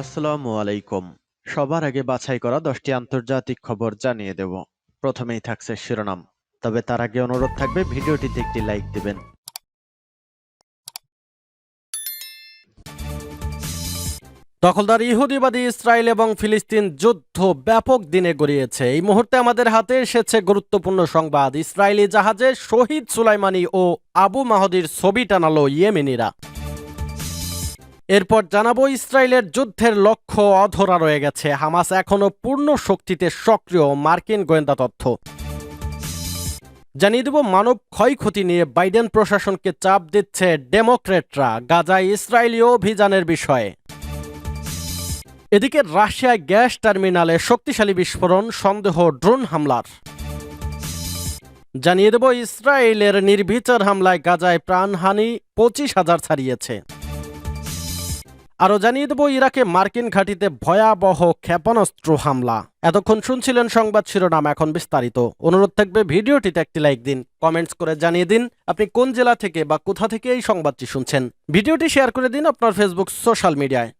আসসালামু আলাইকুম। সবার আগে বাছাই করা দশটি আন্তর্জাতিক খবর জানিয়ে দেব। প্রথমেই থাকছে শিরোনাম। তবে তার আগে অনুরোধ থাকবে, ভিডিওটিতে একটি লাইক দিবেন। দখলদার ইহুদিবাদী ইসরায়েল এবং ফিলিস্তিন যুদ্ধ ব্যাপক দিনে গড়িয়েছে। এই মুহূর্তে আমাদের হাতে এসেছে গুরুত্বপূর্ণ সংবাদ। ইসরায়েলি জাহাজে শহীদ সুলাইমানি ও আবু মাহদির ছবি টানালো ইয়েমেনিরা। এরপর জানাব ইসরায়েলের যুদ্ধের লক্ষ্য অধরা রয়ে গেছে। হামাস এখনও পূর্ণ শক্তিতে সক্রিয় মার্কিন গোয়েন্দা তথ্য। জানিয়ে দেব, মানব ক্ষয়ক্ষতি নিয়ে বাইডেন প্রশাসনকে চাপ দিচ্ছে ডেমোক্রেটরা গাজায় ইসরায়েলি অভিযানের বিষয়ে। এদিকে রাশিয়ায় গ্যাস টার্মিনালে শক্তিশালী বিস্ফোরণ, সন্দেহ ড্রোন হামলার। জানিয়ে দেব, ইসরায়েলের নির্বিচার হামলায় গাজায় প্রাণহানি পঁচিশ হাজার ছাড়িয়েছে। আরও জানিয়ে দেব, ইরাকে মার্কিন ঘাঁটিতে ভয়াবহ ক্ষেপণাস্ত্র হামলা। এতক্ষণ শুনছিলেন সংবাদ শিরোনাম, এখন বিস্তারিত। অনুরোধ থাকবে, ভিডিওটিতে একটি লাইক দিন, কমেন্টস করে জানিয়ে দিন আপনি কোন জেলা থেকে বা কোথা থেকে এই সংবাদটি শুনছেন। ভিডিওটি শেয়ার করে দিন আপনার ফেসবুক সোশ্যাল মিডিয়ায়।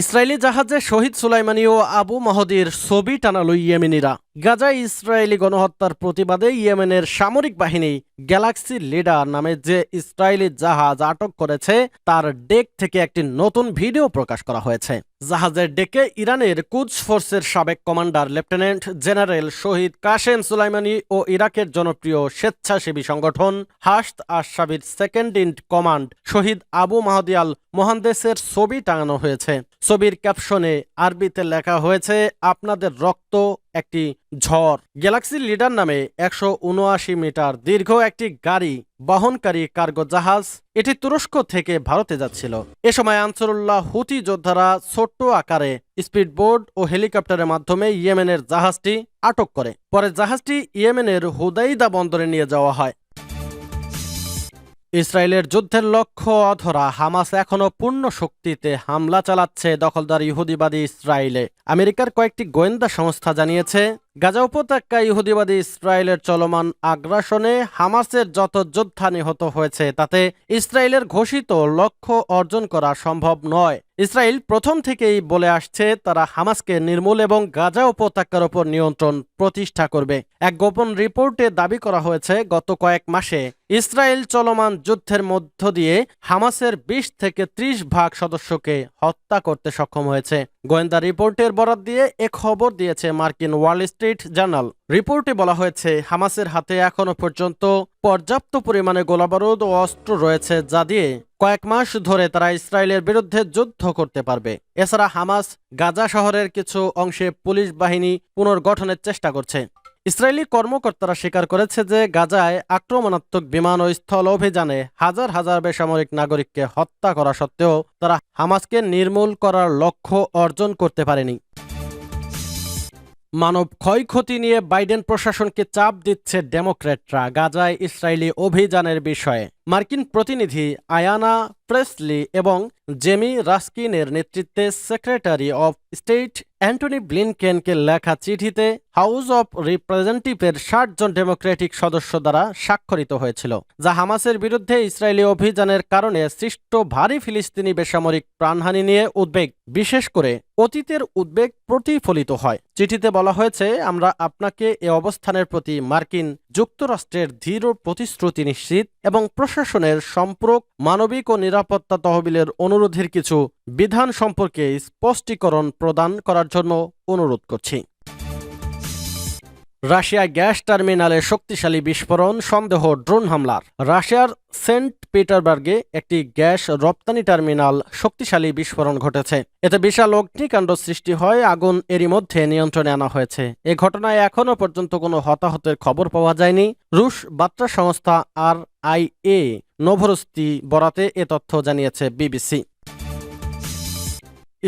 ইসরায়েলি জাহাজে শহীদ সুলাইমানি ও আবু মাহদির ছবি টানালো ইয়েমেনিরা। গাজায় ইসরায়েলি গণহত্যার প্রতিবাদে ইয়েমেনের সামরিক বাহিনী গ্যালাক্সি লিডার নামে যে ইসরায়েলি জাহাজ আটক করেছে, তার ডেক থেকে একটি নতুন ভিডিও প্রকাশ করা হয়েছে। জাহাজের ডেকে ইরানের কুচ ফোর্সের সাবেক কমান্ডার, লেফটেন্যান্ট জেনারেল শহীদ কাশেম সুলাইমানি ও ইরাকের জনপ্রিয় স্বেচ্ছাসেবী সংগঠন হাসত আশাবির সেকেন্ড ইন কমান্ড শহীদ আবু মাহদি আল মোহান্দেসের ছবি টাঙানো হয়েছে। ছবির ক্যাপশনে আরবিতে লেখা হয়েছে, আপনাদের রক্ত একটি ঝড়। গ্যালাক্সি লিডার নামে একশো উনআশি মিটার দীর্ঘ একটি গাড়ি বহনকারী কার্গো জাহাজ এটি তুরস্ক থেকে ভারতে যাচ্ছিল। এ সময় আনসারুল্লাহ হুতি যোদ্ধারা ছোট্ট আকারে স্পিডবোট ও হেলিকপ্টারের মাধ্যমে ইয়েমেনের জাহাজটি আটক করে। পরে জাহাজটি ইয়েমেনের হুদাইদা বন্দরে নিয়ে যাওয়া হয়। ইসরায়েলের যুদ্ধের লক্ষ্য অধরা হামাস এখনও পূর্ণ শক্তিতে হামলা চালাচ্ছে দখলদার ইহুদিবাদী ইসরায়েলে। আমেরিকার কয়েকটি গোয়েন্দা সংস্থা জানিয়েছে গাজা উপত্যকায় ইহুদিবাদী ইসরায়েলের চলমান আগ্রাসনে হামাসের যত যোদ্ধা নিহত হয়েছে, তাতে ইসরায়েলের ঘোষিত লক্ষ্য অর্জন করা সম্ভব নয়। ইসরায়েল প্রথম থেকেই বলে আসছে, তারা হামাসকে নির্মূল এবং গাজা উপত্যকার ওপর নিয়ন্ত্রণ প্রতিষ্ঠা করবে। এক গোপন রিপোর্টে দাবি করা হয়েছে, গত কয়েক মাসে ইসরায়েল চলমান যুদ্ধের মধ্য দিয়ে হামাসের বিশ থেকে ত্রিশ ভাগ সদস্যকে হত্যা করতে সক্ষম হয়েছে। গোয়েন্দা রিপোর্টের বরাত দিয়ে এ খবর দিয়েছে মার্কিন ওয়াল স্ট্রিট জার্নাল। রিপোর্টে বলা হয়েছে, হামাসের হাতে এখনও পর্যন্ত পর্যাপ্ত পরিমাণে গোলাবারুদ ও অস্ত্র রয়েছে যা দিয়ে কয়েক মাস ধরে তারা ইসরায়েলের বিরুদ্ধে যুদ্ধ করতে পারবে। এছাড়া হামাস গাজা শহরের কিছু অংশে পুলিশ বাহিনী পুনর্গঠনের চেষ্টা করছে। ইসরায়েলি কর্মকর্তারা স্বীকার করেছে যে গাজায় আক্রমণাত্মক বিমান ও স্থল অভিযানে হাজার হাজার বেসামরিক নাগরিককে হত্যা করা সত্ত্বেও তারা হামাসকে নির্মূল করার লক্ষ্য অর্জন করতে পারেনি। মানব ক্ষয়ক্ষতি নিয়ে বাইডেন প্রশাসনকে চাপ দিচ্ছে ডেমোক্র্যাটরা, গাজায় ইসরায়েলি অভিযানের বিষয়ে। মার্কিন প্রতিনিধি আয়ানা প্রেসলি এবং জেমি রাস্কিনের নেতৃত্বে সেক্রেটারি অফ স্টেট অ্যান্টনি ব্লিনকেনকে লেখা চিঠিতে হাউস অব রিপ্রেজেন্টেটিভের ষাট জন ডেমোক্রেটিক সদস্য দ্বারা স্বাক্ষরিত হয়েছিল, যা হামাসের বিরুদ্ধে ইসরায়েলি অভিযানের কারণে সৃষ্ট ভারী ফিলিস্তিনি বেসামরিক প্রাণহানি নিয়ে উদ্বেগ, বিশেষ করে অতীতের উদ্বেগ প্রতিফলিত হয়। চিঠিতে বলা হয়েছে, আমরা আপনাকে এ অবস্থানের প্রতি মার্কিন যুক্তরাষ্ট্রের দৃঢ় প্রতিশ্রুতি নিশ্চিত এবং প্রশাসনের সম্পর্ক, মানবিক ও নিরাপত্তা তহবিলের অনুরোধের কিছু বিধান সম্পর্কে স্পষ্টীকরণ প্রদান করার জন্য অনুরোধ করছি। রাশিয়া গ্যাস টার্মিনালে শক্তিশালী বিস্ফোরণ, সন্দেহ, ড্রোন হামলার। রাশিয়ার সেন্ট পিটারবার্গে একটি গ্যাস রপ্তানি টার্মিনাল শক্তিশালী বিস্ফোরণ ঘটেছে। এতে বিশাল অগ্নিকাণ্ড সৃষ্টি হয়, আগুন এরই মধ্যে নিয়ন্ত্রণে আনা হয়েছে। এ ঘটনায় এখনও পর্যন্ত কোনো হতাহতের খবর পাওয়া যায়নি। রুশ বার্তা সংস্থা আর আই এ নোভরস্তি বরাতে এ তথ্য জানিয়েছে বিবিসি।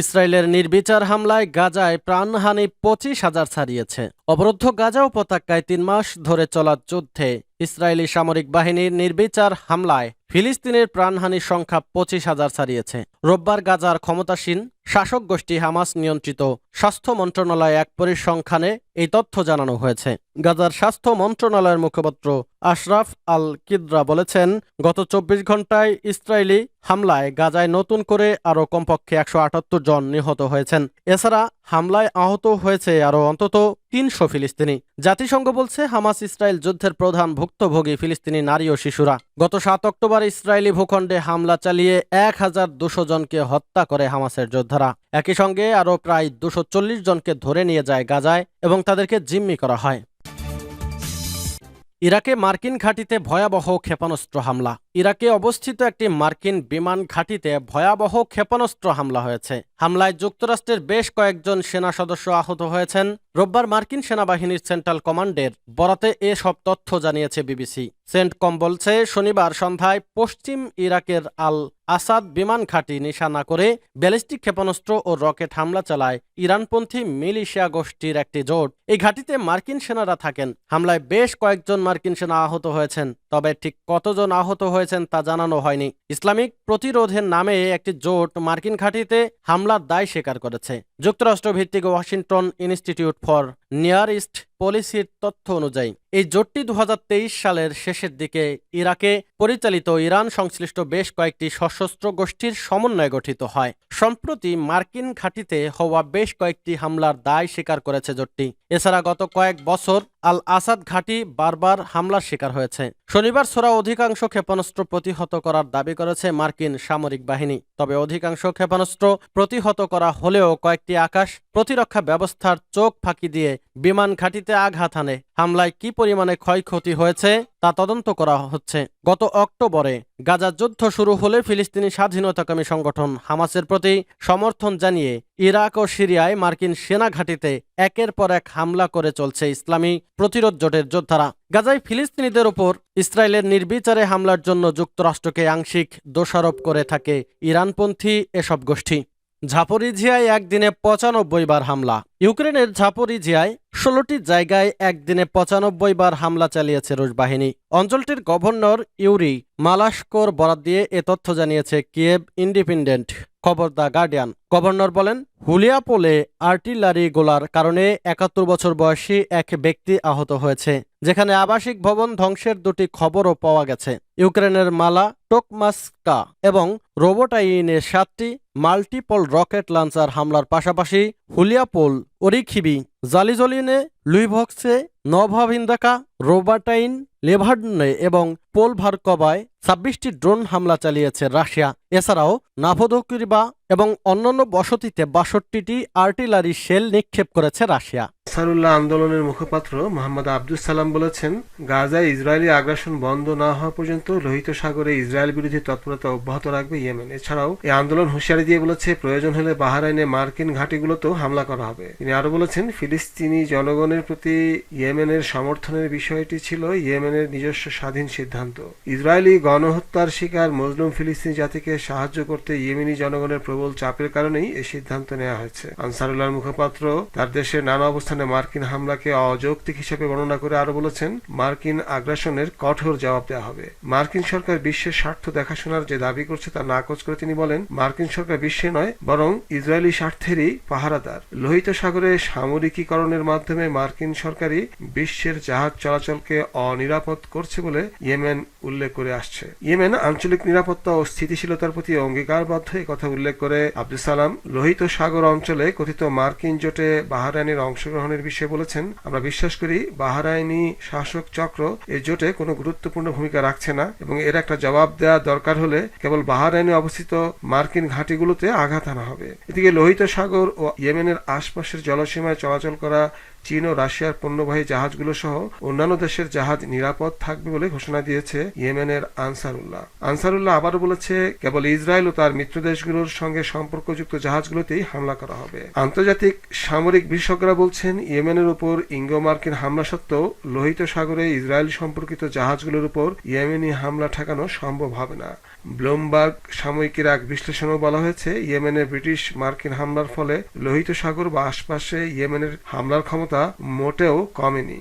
ইসরায়েলের নির্বিচার হামলায় গাজায় প্রাণহানি পঁচিশ হাজার ছাড়িয়েছে। অবরুদ্ধ গাজা উপত্যকায় তিন মাস ধরে চলা যুদ্ধে ইসরায়েলি সামরিক বাহিনীর নির্বিচার হামলায় ফিলিস্তিনের প্রাণহানির সংখ্যা পঁচিশ হাজার ছাড়িয়েছে। রোববার গাজার ক্ষমতাসীন শাসক গোষ্ঠী হামাস নিয়ন্ত্রিত স্বাস্থ্য মন্ত্রণালয় এক পরিসংখ্যানে এই তথ্য জানানো হয়েছে। গাজার স্বাস্থ্য মন্ত্রণালয়ের মুখপাত্র আশরাফ আল কিদ্রা বলেছেন, গত চব্বিশ ঘন্টায় ইসরায়েলি হামলায় গাজায় নতুন করে আরও কমপক্ষে একশো আটাত্তর জন নিহত হয়েছেন। এছাড়া হামলায় আহত হয়েছে আরও অন্তত তিনশো ফিলিস্তিনি। জাতিসংঘ বলছে হামাস ইসরায়েল যুদ্ধের প্রধান ভুক্তভোগী ফিলিস্তিনি নারী ও শিশুরা। গত সাত অক্টোবর ইসরায়েলি ভূখণ্ডে হামলা চালিয়ে এক হাজার দুশো জনকে হত্যা করে হামাসের যোদ্ধারা। একই সঙ্গে আরও প্রায় দুশো জনকে ধরে নিয়ে যায় গাজায় এবং তাদেরকে জিম্মি করা হয়। ইরাকে মার্কিন ঘাঁটিতে ভয়াবহ ক্ষেপণাস্ত্র হামলা। ইরাকে অবস্থিত একটি মার্কিন বিমান ঘাঁটিতে ভয়াবহ ক্ষেপণাস্ত্র হামলা হয়েছে। হামলায় যুক্তরাষ্ট্রের বেশ কয়েকজন সেনা সদস্য আহত হয়েছেন। রোববার মার্কিন সেনাবাহিনীর সেন্ট্রাল কমান্ডের বরাতে এসব তথ্য জানিয়েছে বিবিসি। সেন্টকম বলছে, শনিবার সন্ধ্যায় পশ্চিম ইরাকের আল আসাদ বিমান ঘাঁটি নিশানা করে ব্যালিস্টিক ক্ষেপণাস্ত্র ও রকেট হামলা চালায় ইরানপন্থী মিলিশিয়া গোষ্ঠীর একটি জোট। এই ঘাঁটিতে মার্কিন সেনারা থাকেন। হামলায় বেশ কয়েকজন মার্কিন সেনা আহত হয়েছেন, তবে ঠিক কতজন আহত হয়েছেন তা জানানো হয়নি। ইসলামিক প্রতিরোধের নামে একটি জোট মার্কিন ঘাঁটিতে হামলার দায় স্বীকার করেছে। যুক্তরাষ্ট্র ভিত্তিক Washington Institute for Near East পলিসির তথ্য অনুযায়ী, এই জোটটি দু হাজার তেইশ সালের শেষের দিকে ইরাকে পরিচালিত ইরান সংশ্লিষ্ট বেশ কয়েকটি সশস্ত্র গোষ্ঠীর সমন্বয়ে গঠিত হয়। সম্প্রতি মার্কিন ঘাঁটিতে হওয়া বেশ কয়েকটি হামলার দায় স্বীকার করেছে জোটটি। এছাড়া গত কয়েক বছর আল আসাদ ঘাঁটি বারবার হামলার শিকার হয়েছে। শনিবার সোরা অধিকাংশ ক্ষেপণাস্ত্র প্রতিহত করার দাবি করেছে মার্কিন সামরিক বাহিনী। তবে অধিকাংশ ক্ষেপণাস্ত্র প্রতিহত করা হলেও কয়েকটি আকাশ প্রতিরক্ষা ব্যবস্থার চোখ ফাঁকি দিয়ে বিমান ঘাঁটিতে আঘাত হানে। হামলায় কি পরিমাণে ক্ষয়ক্ষতি হয়েছে তা তদন্ত করা হচ্ছে। গত অক্টোবরে গাজা যুদ্ধ শুরু হলে ফিলিস্তিনি স্বাধীনতাকামী সংগঠন হামাসের প্রতি সমর্থন জানিয়ে ইরাক ও সিরিয়ায় মার্কিন সেনা ঘাঁটিতে একের পর এক হামলা করে চলছে ইসলামী প্রতিরোধ জোটের যোদ্ধারা। গাজায় ফিলিস্তিনিদের ওপর ইসরায়েলের নির্বিচারে হামলার জন্য যুক্তরাষ্ট্রকে আংশিক দোষারোপ করে থাকে ইরানপন্থী এসব গোষ্ঠী। ঝাপরিঝিয়ায় একদিনে পঁচানব্বই বার হামলা। ইউক্রেনের ঝাপরিঝিয়ায় ষোলোটি জায়গায় একদিনে পঁচানব্বই বার হামলা চালিয়েছে রুশ বাহিনী। অঞ্চলটির গভর্নর ইউরি মালাস্কোর বরাদ দিয়ে এ তথ্য জানিয়েছে কিয়েভ ইন্ডিপেন্ডেন্ট, খবর দ্য গার্ডিয়ান। গভর্নর বলেন, হুলিয়াপোলে আর্টিলারি গোলার কারণে একাত্তর বছর বয়সী এক ব্যক্তি আহত হয়েছে, যেখানে আবাসিক ভবন ধ্বংসের দুটি খবরও পাওয়া গেছে। ইউক্রেনের মালা টোকমাস্কা এবং রোবোটাইনের সাতটি মাল্টিপল রকেট লঞ্চার হামলার পাশাপাশি হুলিয়াপোল ওরিখিবি, জালিজলিনে লুইভক্সে নভাভিন্দাকা, রোবাটাইন, লেভার্ডনে এবং পোল ভার্কবায় ছাব্বিশটি ড্রোন হামলা চালিয়েছে রাশিয়া। এছাড়াও নাভোদকিরিবা এবং অন্যান্য বসতিতে বাষট্টিটি আর্টিলারি শেল নিক্ষেপ করেছে রাশিয়া। আনসারুল্লাহ আন্দোলনের মুখপাত্র মোহাম্মদ আব্দুল সালাম বলেছেন, গাজায় ইসরায়েলি আগ্রাসন বন্ধ না হওয়া পর্যন্ত লোহিত সাগরে ইসরায়েল বিরোধী তৎপরতা অব্যাহত রাখবে ইয়েমেন। এছাড়াও, এই আন্দোলন হুঁশিয়ারি দিয়ে বলেছে, প্রয়োজন হলে বাহারাইনে মার্কিন ঘাঁটিগুলোতেও হামলা করা হবে। তিনি আরও বলেছেন, ফিলিস্তিনি জনগণের প্রতি ইয়েমেনের সমর্থনের বিষয়টি ছিল ইয়েমেনের নিজস্ব স্বাধীন সিদ্ধান্ত। ইসরায়েলি গণহত্যার শিকার মজলুম ফিলিস্তিনি জাতিকে সাহায্য করতে ইয়েমেনি জনগণের প্রবল চাপের কারণেই এই সিদ্ধান্ত নেওয়া হয়েছে। আনসারুল্লাহর মুখপাত্র তার দেশের নানা অবস্থানে মার্কিন হামলাকে অযৌক্তিক হিসেবে বর্ণনা করে আরও বলেছেন, মার্কিন আগ্রাসনের কঠোর জবাব দেওয়া হবে। মার্কিন সরকার বিশ্বের স্বার্থ দেখাশোনার যে দাবি করছে তা নাকচ করে তিনি বলেন, মার্কিন সরকার বিশ্বে নয়, বরং ইসরায়েলি স্বার্থেরই পাহারাদার। লোহিত সাগরে সামরিকীকরণের মাধ্যমে মার্কিন সরকারই বিশ্বের জাহাজ চলাচলকে অনিরাপদ করছে বলে ইয়েমেন উল্লেখ করে আসছে। ইয়েমেন আঞ্চলিক নিরাপত্তা ও স্থিতিশীলতার প্রতি অঙ্গীকারবদ্ধ এই কথা উল্লেখ করে আব্দুল সালাম, লোহিত সাগর অঞ্চলে কথিত মার্কিন জোটে বাহারাইনের অংশগ্রহণের বিষয়ে বলেছেন, আমরা বিশ্বাস করি বাহারাইনি শাসক চক্র এই জোটে কোনো গুরুত্বপূর্ণ ভূমিকা রাখছে না এবং এর একটা জবাব দেওয়া দরকার হলে কেবল বাহারাইনে অবস্থিত মার্কিন ঘাঁটিগুলোতে আঘাত আনা হবে। এদিকে লোহিত সাগর ও ইয়েমেনের আশপাশের জলসীমায় চলাচল করা চীন ও রাশিয়ার পণ্যবাহী জাহাজগুলো সহ অন্যান্য দেশের জাহাজ নিরাপদ থাকবে বলে ঘোষণা দিয়েছে ইয়েমেনের আনসারুল্লাহ। আনসারুল্লাহ আবারও বলেছে, কেবল ইসরায়েল ও তার মিত্র দেশগুলোর সঙ্গে সম্পর্কযুক্ত জাহাজগুলোতেই হামলা করা হবে। আন্তর্জাতিক সামরিক বিশেষজ্ঞরা বলছেন, ইয়েমেনের উপর ইঙ্গো মার্কিন হামলা সত্ত্বেও লোহিত সাগরে ইসরায়েল সম্পর্কিত জাহাজগুলোর উপর ইয়েমেনি হামলা ঠেকানো সম্ভব হবে না। ব্লুমবার্গ সাময়িকীর এক বিশ্লেষণও বলা হয়েছে, ইয়েমেনে ব্রিটিশ মার্কিন হামলার ফলে লোহিত সাগর বা আশপাশে ইয়েমেনের হামলার ক্ষমতা মোটেও কমেনি।